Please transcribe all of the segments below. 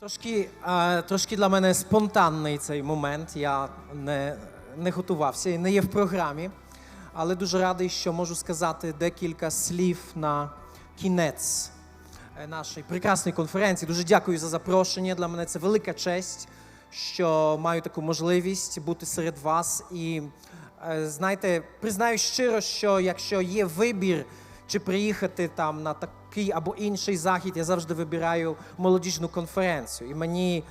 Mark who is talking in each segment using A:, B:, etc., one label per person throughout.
A: Трошки, трошки для мене спонтанний цей момент. Я не, не готувався і не є в програмі. Але дуже радий, що можу сказати декілька слів на кінець е, нашої прекрасної конференції. Дуже дякую за запрошення. Для мене це велика честь, що маю таку можливість бути серед вас. І е, знаєте, признаю щиро, що якщо є вибір, чи приїхати там на такий або інший захід, я завжди вибираю молодіжну конференцію. І мені,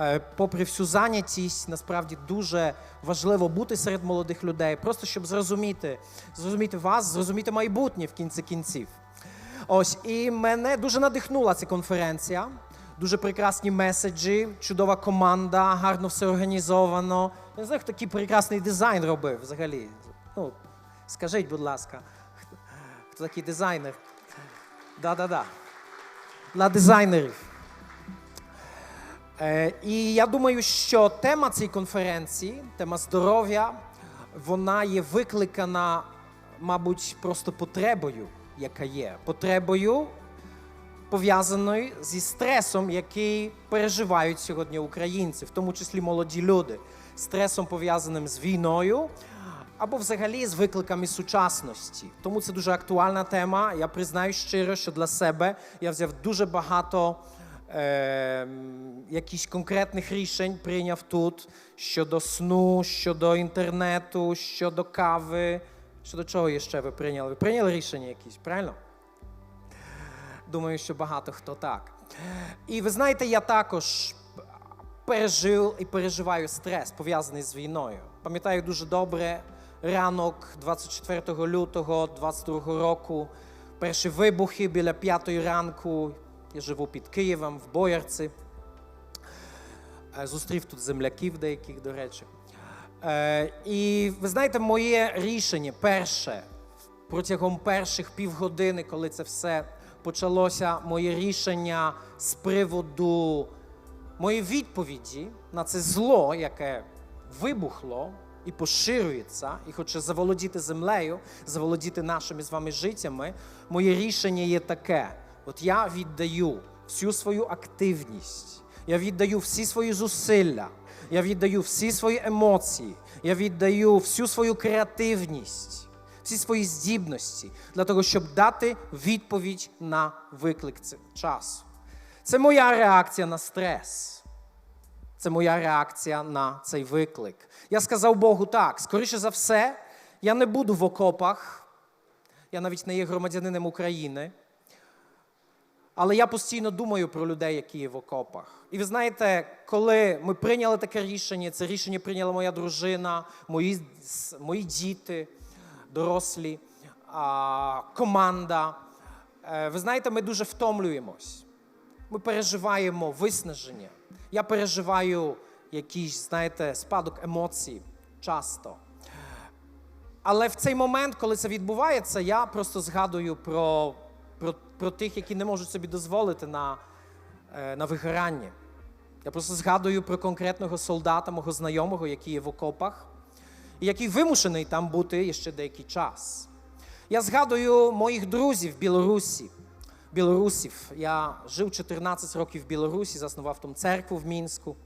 A: е, попри всю зайнятість, насправді дуже важливо бути серед молодих людей, просто щоб зрозуміти, зрозуміти вас, зрозуміти майбутнє в кінці кінців. Ось і мене дуже надихнула ця конференція. Дуже прекрасні меседжі, чудова команда, гарно все організовано. Я не знаю, хто такий прекрасний дизайн робив взагалі. Ну, скажіть, будь ласка, хто, такий дизайнер? Да-да-да. Для дизайнерів. Е, і я думаю, що тема цієї конференції, тема здоров'я, вона є викликана, мабуть, просто потребою, яка є. Потребою пов'язаною зі стресом, який переживають сьогодні українці, в тому числі молоді люди, стресом пов'язаним з війною або взагалі з викликами сучасності. Тому це дуже актуальна тема. Я признаю щиро, що для себе я взяв дуже багато е, якісь конкретних рішень прийняв тут щодо сну, щодо інтернету, щодо кави. Щодо чого ще ви прийняли? Ви прийняли рішення якісь, правильно? Думаю, що багато хто так. І ви знаєте, я також пережив і переживаю стрес, пов'язаний з війною. Пам'ятаю дуже добре ранок 24 лютого 22 року. Перші вибухи біля п'ятої ранку. Я живу під Києвом в Боярці. Е, Зустрів тут земляків деяких, до речі. Е, І ви знаєте, моє рішення перше протягом перших півгодини, коли це все почалося, моє рішення з приводу моєї відповіді на це зло, яке вибухло і поширюється, і хоче заволодіти землею, заволодіти нашими з вами життями. Моє рішення є таке: от я віддаю всю свою активність, я віддаю всі свої зусилля, я віддаю всі свої емоції, я віддаю всю свою креативність всі свої здібності для того, щоб дати відповідь на виклик часу. Це моя реакція на стрес. Це моя реакція на цей виклик. Я сказав Богу так: скоріше за все, я не буду в окопах, я навіть не є громадянином України. Але я постійно думаю про людей, які є в окопах. І ви знаєте, коли ми прийняли таке рішення, це рішення прийняла моя дружина, мої, мої діти, дорослі, команда. Е, Ви знаєте, ми дуже втомлюємось. Ми переживаємо виснаження. Я переживаю якийсь, знаєте, спадок емоцій часто. Але в цей момент, коли це відбувається, я просто згадую про, про, про тих, які не можуть собі дозволити на, е, на вигорання. Я просто згадую про конкретного солдата, мого знайомого, який є в окопах, і який вимушений там бути ще деякий час. Я згадую моїх друзів в Білорусі. Білорусів. Я жив 14 років в Білорусі, заснував там церкву в Мінську.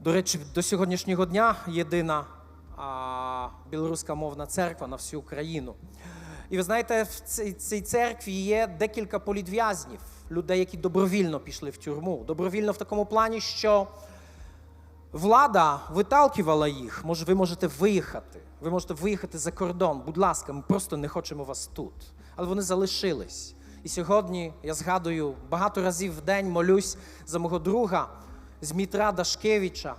A: До речі, до сьогоднішнього дня єдина а, білоруська мовна церква на всю Україну. І ви знаєте, в цій, цій церкві є декілька політв'язнів, людей, які добровільно пішли в тюрму. Добровільно в такому плані, що влада виталкувала їх. Може, ви можете виїхати. Ви можете виїхати за кордон. Будь ласка, ми просто не хочемо вас тут. Але вони залишились. І сьогодні я згадую багато разів в день молюсь за мого друга Змітра Дашкевича,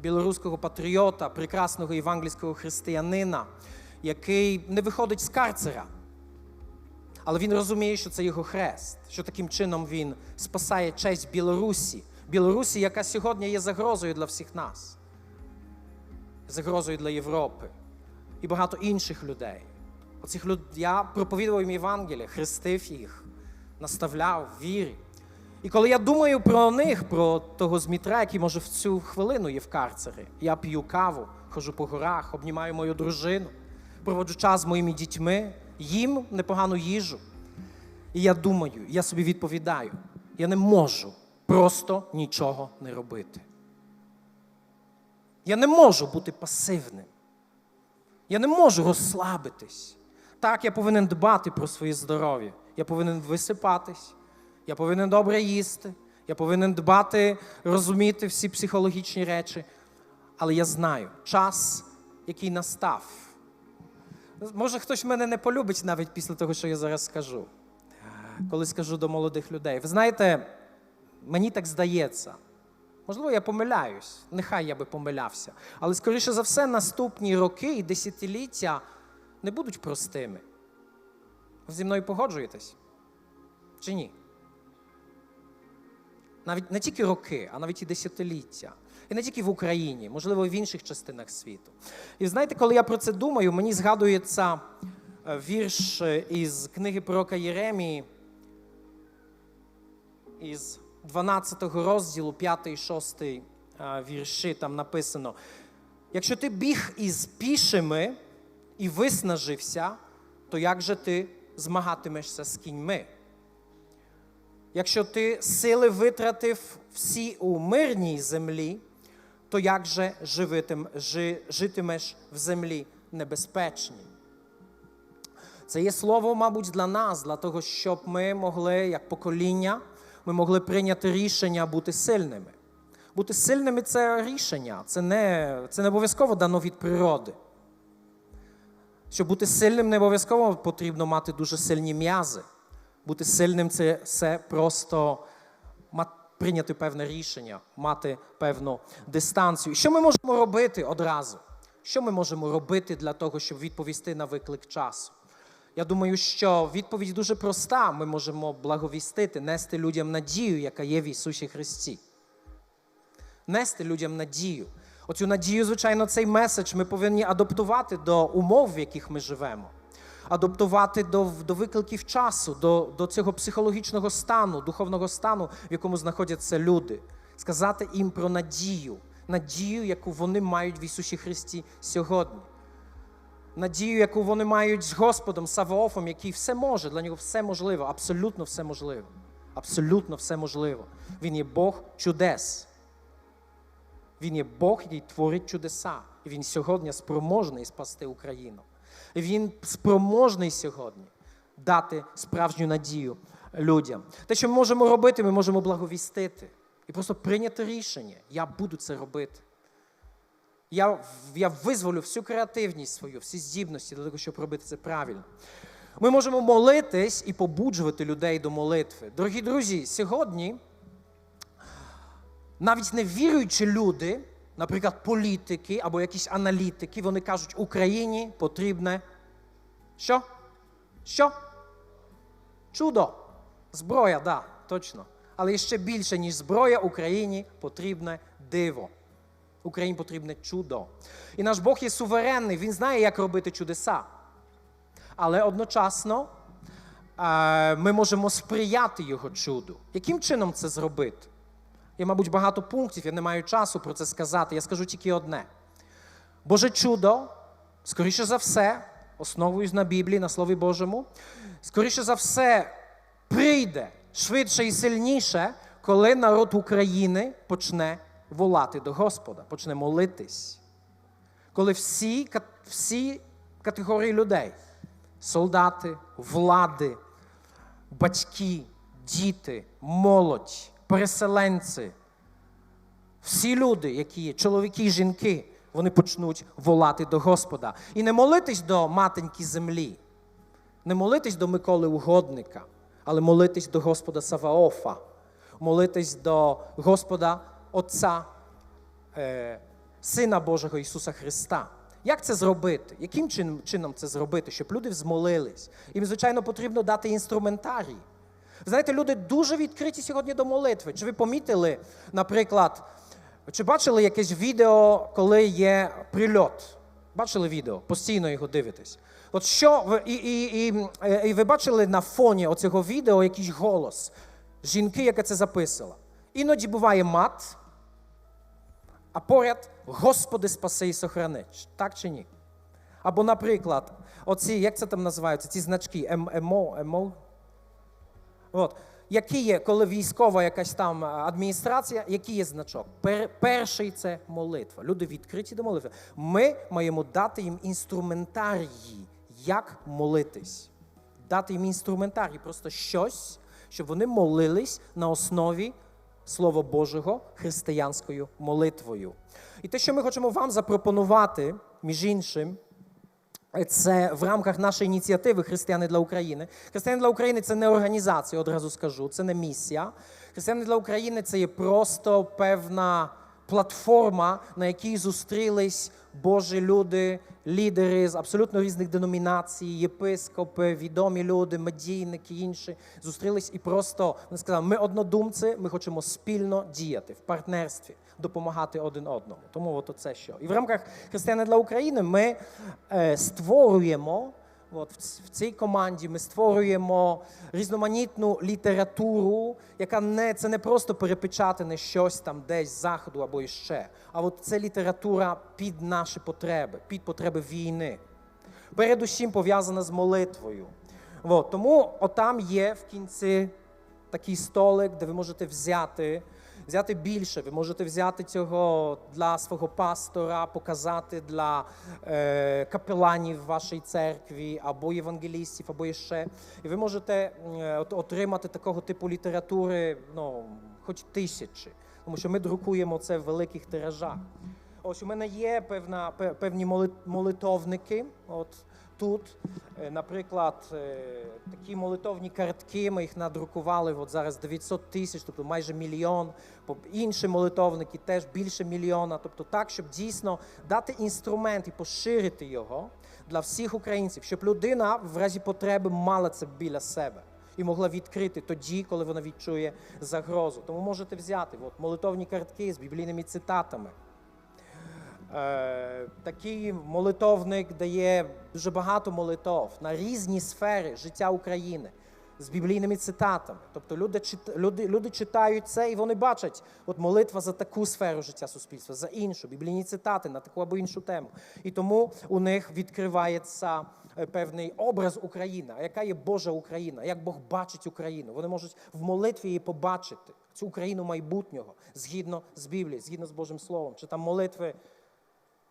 A: білоруського патріота, прекрасного євангельського християнина, який не виходить з карцера. Але він розуміє, що це його хрест, що таким чином він спасає честь Білорусі, Білорусі, яка сьогодні є загрозою для всіх нас, загрозою для Європи і багато інших людей. Оцих люд... Я проповідував їм Євангелія, хрестив їх, наставляв вірі. І коли я думаю про них, про того Змітра, який може в цю хвилину є в карцері, я п'ю каву, хожу по горах, обнімаю мою дружину, проводжу час з моїми дітьми, їм непогану їжу. І я думаю, я собі відповідаю, я не можу просто нічого не робити. Я не можу бути пасивним. Я не можу розслабитись. Так, я повинен дбати про своє здоров'я. Я повинен висипатись, я повинен добре їсти, я повинен дбати, розуміти всі психологічні речі. Але я знаю час, який настав. Може, хтось мене не полюбить навіть після того, що я зараз скажу, коли скажу до молодих людей. Ви знаєте, мені так здається. Можливо, я помиляюсь, нехай я би помилявся. Але, скоріше за все, наступні роки і десятиліття не будуть простими. Ви зі мною погоджуєтесь? Чи ні? Навіть не тільки роки, а навіть і десятиліття. І не тільки в Україні, можливо, і в інших частинах світу. І знаєте, коли я про це думаю, мені згадується е, вірш із книги пророка Єремії, із 12 розділу, 5 і 6 е, вірші, там написано: якщо ти біг із пішими і виснажився, то як же ти змагатимешся з кіньми? Якщо ти сили витратив всі у мирній землі, то як же житимеш в землі небезпечній? Це є слово, мабуть, для нас, для того, щоб ми могли, як покоління, ми могли прийняти рішення бути сильними. Бути сильними це рішення, це не, це не обов'язково дано від природи. Щоб бути сильним, не обов'язково потрібно мати дуже сильні м'язи. Бути сильним це все просто прийняти певне рішення, мати певну дистанцію. Що ми можемо робити одразу? Що ми можемо робити для того, щоб відповісти на виклик часу? Я думаю, що відповідь дуже проста. Ми можемо благовістити, нести людям надію, яка є в Ісусі Христі. Нести людям надію. Оцю надію, звичайно, цей меседж ми повинні адаптувати до умов, в яких ми живемо, адаптувати до, до викликів часу, до, до цього психологічного стану, духовного стану, в якому знаходяться люди. Сказати їм про надію, надію, яку вони мають в Ісусі Христі сьогодні. Надію, яку вони мають з Господом Саваофом, який все може, для нього все можливо, абсолютно все можливо. Абсолютно все можливо. Він є Бог чудес. Він є Бог, який творить чудеса. І він сьогодні спроможний спасти Україну. І він спроможний сьогодні дати справжню надію людям. Те, що ми можемо робити, ми можемо благовістити і просто прийняти рішення. Я буду це робити. Я, я визволю всю креативність свою, всі здібності для того, щоб робити це правильно. Ми можемо молитись і побуджувати людей до молитви. Дорогі друзі, сьогодні навіть не віруючі люди, наприклад, політики або якісь аналітики, вони кажуть, Україні потрібне що? Що? Чудо. Зброя, да, точно. Але ще більше, ніж зброя, Україні потрібне диво. Україні потрібне чудо. І наш Бог є суверенний, Він знає, як робити чудеса. Але одночасно е, ми можемо сприяти Його чуду. Яким чином це зробити? Є, мабуть, багато пунктів, я не маю часу про це сказати. Я скажу тільки одне. Боже чудо, скоріше за все, основуюсь на Біблії, на Слові Божому, скоріше за все, прийде швидше і сильніше, коли народ України почне волати до Господа, почне молитись. Коли всі, всі категорії людей, солдати, влади, батьки, діти, молодь, переселенці, всі люди, які чоловіки і жінки, вони почнуть волати до Господа. І не молитись до матеньки землі, не молитись до Миколи Угодника, але молитись до Господа Саваофа, молитись до Господа Отця, е, Сина Божого Ісуса Христа. Як це зробити? Яким чин- чином це зробити, щоб люди змолились? Їм, звичайно, потрібно дати інструментарій. Знаєте, люди дуже відкриті сьогодні до молитви. Чи ви помітили, наприклад, чи бачили якесь відео, коли є прильот? Бачили відео? Постійно його дивитесь. От що і, і, і, е, і ви бачили на фоні оцього відео якийсь голос жінки, яка це записала. Іноді буває мат, а поряд Господи спаси і сохрани. Так чи ні? Або, наприклад, оці, як це там називаються, ці значки, ем, емо, емо. От. який є, коли військова якась там е, адміністрація, який є значок? Пер, перший це молитва. Люди відкриті до молитви. Ми маємо дати їм інструментарії, як молитись. Дати їм інструментарій, просто щось, щоб вони молились на основі Слова Божого християнською молитвою. І те, що ми хочемо вам запропонувати, між іншим, це в рамках нашої ініціативи Християни для України. Християни для України це не організація, одразу скажу, це не місія. Християни для України це є просто певна платформа, на якій зустрілись Божі люди, лідери з абсолютно різних деномінацій, єпископи, відомі люди, медійники, інші зустрілись і просто вони сказали, ми однодумці, ми хочемо спільно діяти в партнерстві, допомагати один одному. Тому от це що. І в рамках Християни для України ми е, створюємо. От в цій команді ми створюємо різноманітну літературу, яка не це не просто перепечатане щось там десь з заходу або іще. А от це література під наші потреби, під потреби війни. Передусім пов'язана з молитвою. От, тому отам є в кінці такий столик, де ви можете взяти, взяти більше. Ви можете взяти цього для свого пастора, показати для е, капеланів вашої церкві, або євангелістів, або іще. І ви можете е, отримати такого типу літератури, ну, хоч тисячі. Тому що ми друкуємо це в великих тиражах. Ось у мене є певна, певні молитовники. От тут, Е, наприклад, е, такі молитовні картки, ми їх надрукували от зараз 900 тисяч, тобто майже мільйон. Інші молитовники теж більше мільйона. Тобто так, щоб дійсно дати інструмент і поширити його для всіх українців, щоб людина в разі потреби мала це біля себе. І могла відкрити тоді, коли вона відчує загрозу. Тому можете взяти от, молитовні картки з біблійними цитатами. Е, такий молитовник дає дуже багато молитов на різні сфери життя України з біблійними цитатами. Тобто люди, люди, люди читають це і вони бачать от молитва за таку сферу життя суспільства, за іншу, біблійні цитати на таку або іншу тему. І тому у них відкривається е, певний образ України, а яка є Божа Україна, як Бог бачить Україну. Вони можуть в молитві її побачити, цю Україну майбутнього, згідно з Біблією, згідно з Божим Словом, чи там молитви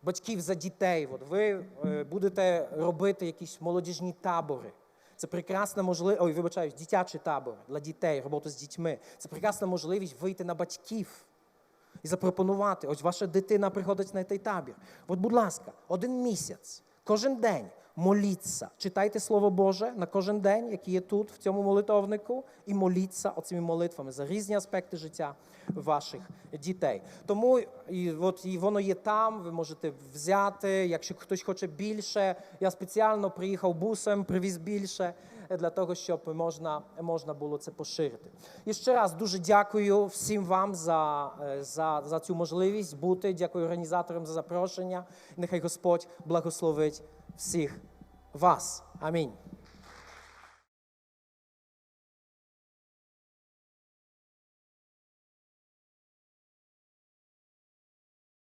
A: батьків за дітей. От ви е, будете робити якісь молодіжні табори. Це прекрасна можливість, ой, вибачаюсь, дитячі табори для дітей, роботу з дітьми. Це прекрасна можливість вийти на батьків і запропонувати. Ось ваша дитина приходить на цей табір. От, будь ласка, один місяць, кожен день моліться. Читайте Слово Боже на кожен день, який є тут, в цьому молитовнику, і моліться оцими молитвами за різні аспекти життя ваших дітей. Тому і, от, і воно є там, ви можете взяти. Якщо хтось хоче більше, я спеціально приїхав бусом, привіз більше для того, щоб можна, можна було це поширити. І ще раз дуже дякую всім вам за, е, за, за цю можливість бути. Дякую організаторам за запрошення. Нехай Господь благословить всіх вас. Амінь.